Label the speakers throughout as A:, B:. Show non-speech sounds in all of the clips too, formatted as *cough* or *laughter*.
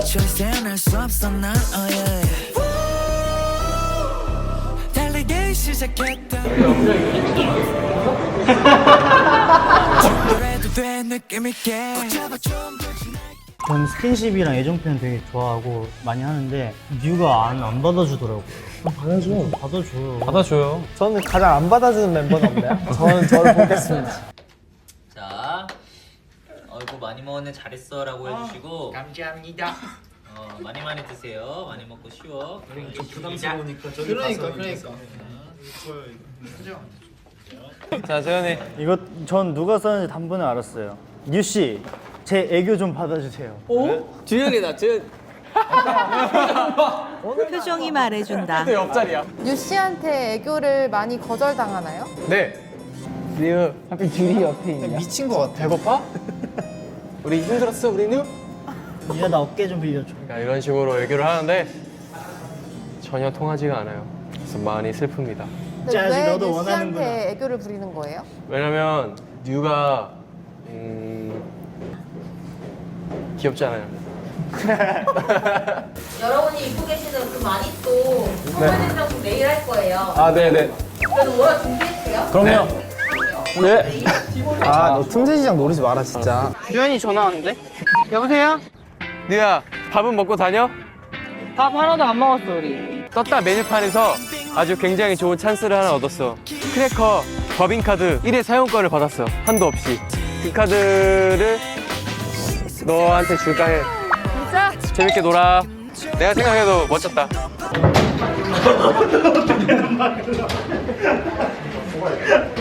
A: choice and 수 없어 난 oh yeah 달리기 시작했다 그래도 돼 느낌 있게 잡아 좀더
B: 전 스킨십이랑 애정 표현 되게 좋아하고 많이 하는데 뮤가 안, 안 받아주더라고요. 받아줘. 받아줘요.
C: 받아줘요.
D: 저는 가장 안 받아주는 멤버는 없나요? 저는 저를 *laughs* 보겠습니다.
E: 많이 먹었네 잘했어라고 해주시고
F: 감사합니다.
E: 어, 많이 많이 드세요. 많이 먹고 쉬워.
F: 그러니까 그러니까.
C: 자, 재현이.
B: 이거 전 누가 썼는지 단번에 알았어요. 유 씨, 제 애교 좀 받아주세요.
C: 주현이다, 주현. *laughs*
G: 표정이 말해준다.
C: 옆자리야.
H: 유 씨한테 애교를 많이 거절당하나요?
C: 네. 리우.
D: 하필 귤이 옆에 있냐?
F: 미친 것 같아.
C: 배고파? *laughs* 우리 힘들었어, 우리는?
B: 유야 나 어깨 좀 빌려줘.
C: 그러니까 이런 식으로 얘기를 하는데 전혀 통하지가 않아요. 그래서 많이 슬픕니다.
H: 근데
B: 짜지,
H: 왜
B: 너도
H: 유
B: 원하는구나.
H: 씨한테 애교를 부리는 거예요?
C: 왜냐면 뉴가 음 귀엽잖아요. *laughs*
I: 여러분이 입고 계시는 그 마니또 선물 증정 내일 할 거예요.
C: 아, 네, 네.
I: 그래도 뭐라 준비했어요?
C: 그럼요. 네.
D: 아, 너 틈새 시장 노리지 마라 진짜.
J: 유현이 전화 왔는데? 여보세요?
C: 뉴야, 밥은 먹고 다녀?
J: 밥 하나도 안 먹었어 우리
C: 떴다 메뉴판에서 아주 굉장히 좋은 찬스를 하나 얻었어. 크래커 법인카드 1회 사용권을 받았어. 한도 없이. 그 카드를 너한테 줄까 해. 진짜? 재밌게 놀아. 내가 생각해도 멋졌다. *laughs*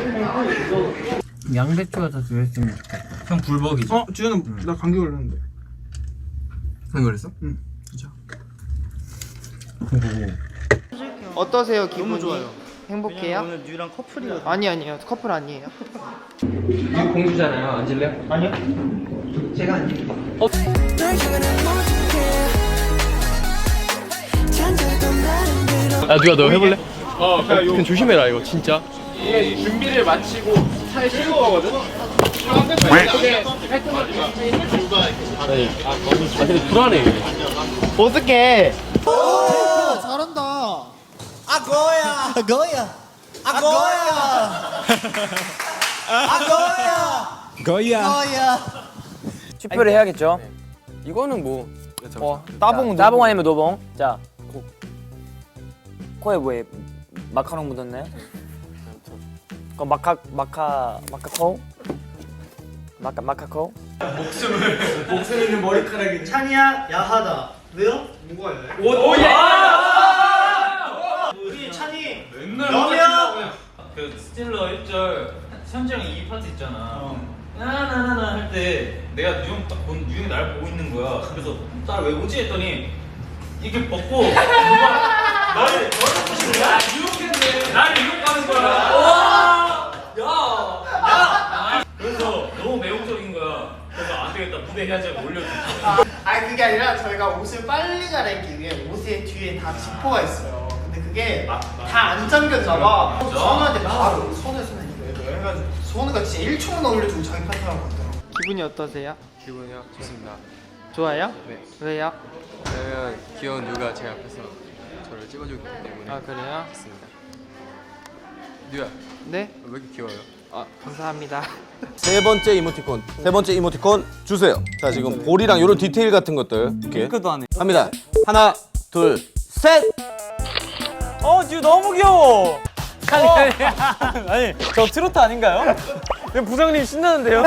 B: 양배추가 더 들어있으면 좋겠다.
E: 형 불복이죠.
F: 어, 주현은 나 감기 걸렸는데.
E: 형 그랬어?
F: 어떠세요 기분이? 좋아요. 행복해요?
B: 오늘 유랑 커플이거든.
F: 아니 아니에요. 커플 아니에요.
C: 뉴 공주잖아요. 앉을래?
B: 아니요.
A: 게 잔잔했던 나름 들어
C: 야, 누가 너 해볼래? 어, 그냥 조심해라 이거 진짜. 이게 준비를 마치고 살 쉬고 가거든. 아니, 아 근데 불안해.
F: 어떡해.
J: 투표를 해야겠죠?
C: 이거는 뭐
D: 어, 따봉
J: 나봉 아니면 노봉? 자 코. 코에 뭐에 마카롱 묻었네? 그럼 마카 마카 마카코? 마카 마카코?
B: 찬이야 야하다. 왜요?
E: 그 스틸러 1절 현지 형이 이 파트 있잖아. 나나나나 할 때 내가 유형 딱 본, 유형이 나를 보고 있는 거야. 그래서 나왜 오지 했더니 이렇게 벗고 누가 나를 너를 보시는 거야. 나를 유혹하는 거야. 와! 야! 야! 그래서 너무 매혹적인 거야. 그래서 안 되겠다. 무대 해야지 하고 올려줬지.
F: 아니 그게 아니라 저희가 옷을 빨리 갈아입기 위해 옷의 뒤에 다 지퍼가 있어요. 근데 그게 다안 잠겨져 봐. 선우한테 바로 선우 선우 이거 이거 해가지고 선우가 진짜 1초만 올려주고 자기 파트라고 갔더라고. 기분이 어떠세요?
C: 기분이요 좋습니다.
F: 좋아요?
C: 네.
F: 왜요?
C: 왜냐면 귀여운 누가 제 앞에서 저를 찍어주기 때문에
F: 아 그래요?
C: 좋습니다. 뉴야
F: 네?
C: 왜 이렇게 귀여워요?
F: 아 감사합니다. *laughs*
K: 세 번째 이모티콘 세 번째 이모티콘 주세요 자 지금 볼이랑 이런 디테일 같은 것들 이렇게 합니다 하나 둘셋
J: 어, 듀 너무 귀여워. 아니, 아니, 아니, 저 트로트 아닌가요? 왜 *laughs* 부장님 신나는데요?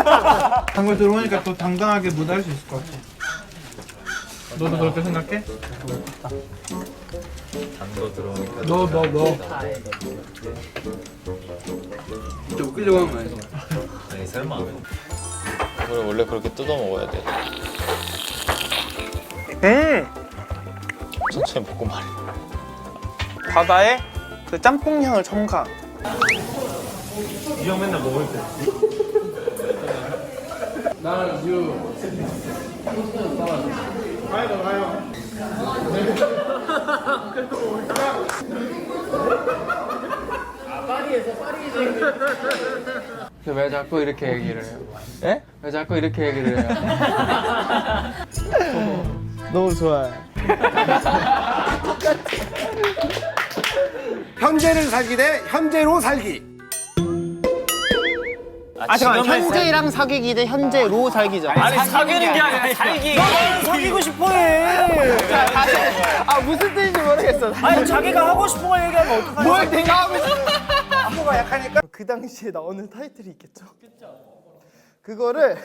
F: 방금 들어오니까 또 당당하게 무대할 수 있을 것 같아. 너도 그렇게 생각해?
E: 단거 들어오니까.
F: 너, 너, 너.
C: 진짜 웃기려고 하는 거 아니죠?
E: 아니 설마.
K: 이걸 원래 그렇게 뜯어 먹어야 돼
J: 음,
K: 천천히 먹고 말해
F: 바다에 그 짬뽕 향을 첨가.
C: 왜 자꾸 이렇게 얘기를 해요? 예? 왜 자꾸 이렇게 얘기를 해요? *laughs*
D: 너무 좋아요. *laughs*
K: 현재를 살기 대 현재로 살기.
D: 아 잠깐 현재랑 사귀기 대 현재로 살기죠.
J: 아니 사귀는 게 아니라 살기.
B: 사귀고 싶어해.
D: 아 무슨 뜻인지 모르겠어.
B: 아니 자기가 하고 싶은 거 얘기하면 어떡하냐?
D: 뭘 내가 하고 싶어? 안무가 약하니까. 그 당시에 나오는 타이틀이 있겠죠. 그거를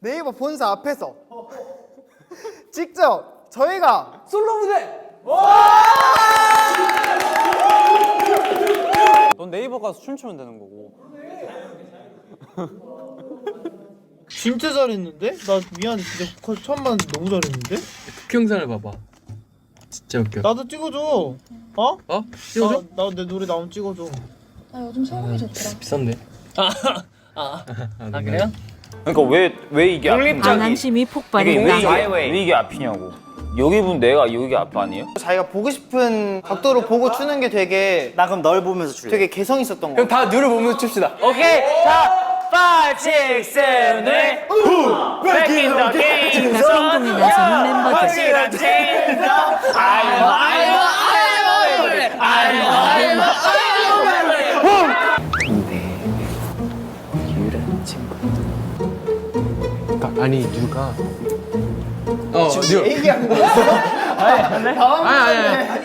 D: 네이버 본사 앞에서 직접 저희가 솔로 무대
J: 넌 네이버 가서 춤추면 되는 거고. *laughs*
D: 진짜 잘했는데? 나 미안해 진짜 보컬 처음 봤는데 너무 잘했는데?
C: 그 영상을 봐봐. 진짜 웃겨.
D: 나도 찍어줘. 어?
C: 어? 찍어줘?
D: 나 내 노래 나오면 찍어줘.
C: 비싼데.
J: 아 *laughs* 그래요?
E: 그러니까 왜 왜 이게
G: 반항심이
E: 이게
G: 폭발했다.
E: 왜, 왜 이게 앞이냐고. 여기 분 내가 여기가 앞 아니에요?
D: 자기가 보고 싶은 각도로 보고 추는 게 되게
B: 나 그럼 널 보면서 줄래.
D: 되게 개성 있었던 거
C: 그럼 다 누를 보면서 춥시다.
J: 오케이 자 5, 6, 7, 8 Back in the game.
G: 행동에 나서는 멤버들.
C: 아니 누가? 어, 누.
D: 얘기한 거
C: 아니 아니.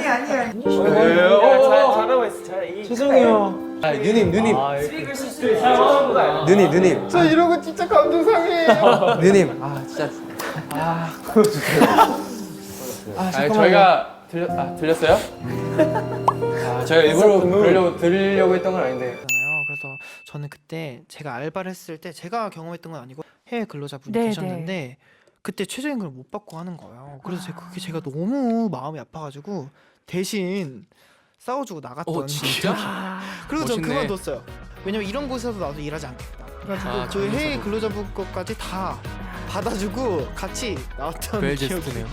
C: 아니.
J: 잘하고 있어. 잘
D: 죄송해요.
C: 아 누님 누님. 누님 누님.
D: 저 이런 거 진짜 감동상이에요 *laughs*
C: 누님. 아 진짜. 아. 아 저희가 들렸 아 들렸어요? 아 저희가 일부러 그러려고 들으려고 했던 건 아닌데.
F: 잖아요. 그래서 저는 그때 제가 알바를 했을 때 제가 경험했던 건 아니고 해외 근로자분이
G: 네,
F: 계셨는데 그때 최저임금 을 못 받고 하는 거예요. 그래서 제가 그게 제가 너무 마음이 아파가지고 대신 싸워주고 나갔던
C: 어, 진짜?
F: 그리고 전
C: 멋있네.
F: 그만뒀어요. 왜냐면 이런 곳에서 나도 일하지 않겠다. 그래가지고
C: 아,
F: 그 해외 근로자분 것까지 다 받아주고 같이 나왔던 기억이
C: 웰제스트네요.